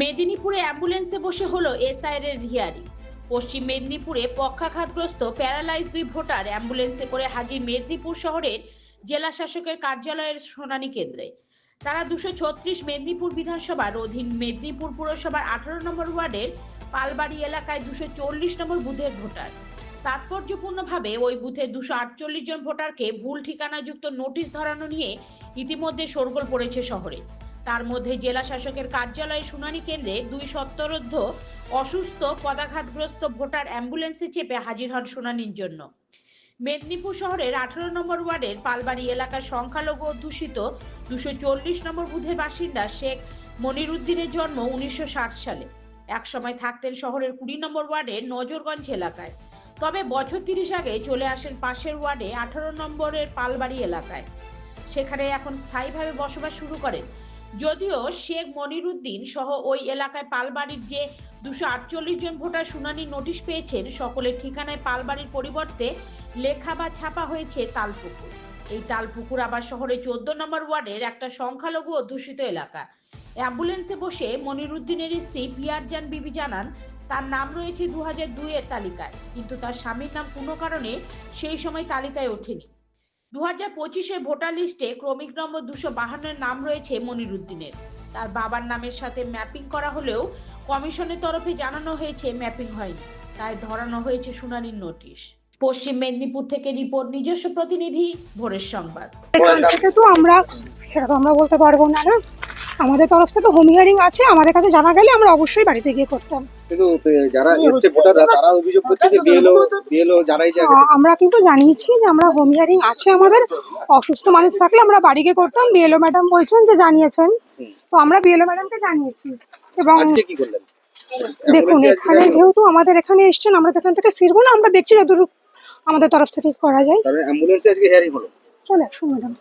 মেদিনীপুরে অ্যাম্বুলেন্সে বসে হলো এসআইয়ের এর হিয়ারিং। পশ্চিম মেদিনীপুরে পক্ষাঘাতগ্রস্ত প্যারালাইজ দুই ভোটার অ্যাম্বুলেন্সে করে হাজির মেদিনীপুর শহরের জেলা শাসকের কার্যালয়ের শুনানি কেন্দ্রে। তারা দুশো ছত্রিশ মেদিনীপুর বিধানসভার অধীন মেদিনীপুর পুরসভার আঠারো নম্বর ওয়ার্ডের পালবাড়ি এলাকায় দুশো চল্লিশ নম্বর বুথের ভোটার। তাৎপর্যপূর্ণভাবে ওই বুথে দুশো আটচল্লিশ জন ভোটারকে ভুল ঠিকানাযুক্ত নোটিশ ধরানো নিয়ে ইতিমধ্যে শোরগোল পড়েছে শহরে। তার মধ্যে জেলা শাসকের কার্যালয়ে শুনানি কেন্দ্রে দুই সত্তরোর্ধ অসুস্থ, পদাঘাতগ্রস্ত ভোটার অ্যাম্বুলেন্সে চেপে হাজির হন শুনানির জন্য। মেদিনীপুর শহরের আঠারো নম্বর ওয়ার্ডের পালবাড়ি এলাকার সংখ্যালঘু অধ্যুষিত দুশো চল্লিশ নম্বর বুথের বাসিন্দা শেখ মনিরুদ্দিনের জন্ম উনিশশো ষাট সালে। একসময় থাকতেন শহরের কুড়ি নম্বর ওয়ার্ডের নজরগঞ্জ এলাকায়। তবে বছর তিরিশ আগে চলে আসেন পাশের ওয়ার্ডে আঠারো নম্বরের পালবাড়ি এলাকায়। সেখানে এখন স্থায়ীভাবে বসবাস শুরু করেন। যদিও শেখ মনিরুদ্দিন সহ ওই এলাকায় পালবাড়ির যে দুশো আটচল্লিশ জন ভোটার শুনানির নোটিশ পেয়েছেন, সকলের ঠিকানায় পালবাড়ির পরিবর্তে লেখা বা ছাপা হয়েছে তালপুকুর। এই তালপুকুর আবার শহরের চোদ্দ নম্বর ওয়ার্ডের একটা সংখ্যালঘু অধ্যুষিত এলাকা। অ্যাম্বুলেন্সে বসে মনিরুদ্দিনের স্ত্রী পিয়ারজান বিবি জানান, তার নাম রয়েছে দু হাজার দুইয়ের তালিকায়, কিন্তু তার স্বামীর নাম কোনো কারণে সেই সময় তালিকায় ওঠেনি। দু হাজার পঁচিশের ভোটার লিস্টে ক্রমিক নম্বর দুশো বাহান্নের নাম রয়েছে মনিরুদ্দিনের। তার বাবার নামের সাথে ম্যাপিং করা হলেও কমিশনের তরফে জানানো হয়েছে ম্যাপিং হয়নি। তাই ধরানো হয়েছে শুনানির নোটিশ। পশ্চিম মেদিনীপুর থেকে রিপোর্ট, নিজস্ব প্রতিনিধি ভোরের সংবাদ। তো আমরা সেটা তো আমরা বলতে পারব না না। আমাদের তরফ থেকে হোম হিয়ারিং আছে আমাদের কাছে জানা গেলে আমরা অবশ্যই বাড়িতে গিয়ে করতাম। কিন্তু যারা এসছে ভোটাররা তারা অভিযোগ করছে যে বিএলও বিএলও যারাই যে আমরা কিন্তু জানিয়েছি যে আমরা হোম হিয়ারিং আছে আমাদের অসুস্থ মানুষ থাকলে আমরা বাড়ি গিয়ে করতাম। বিএলও ম্যাডাম বলছেন যে জানিয়েছেন। তো আমরা বিএলও ম্যাডামকে জানিয়েছি এবং আজকে কি করলেন? দেখুন এখানে যেহেতু আমাদের এখানে এসছেন আমরা তো এখান থেকে ফিরবো না আমরা দেখছি যতটুকু আমাদের তরফ থেকে করা যায়। অ্যাম্বুলেন্সে আজকে হিয়ারিং হলো। চলে আসুন ম্যাডাম।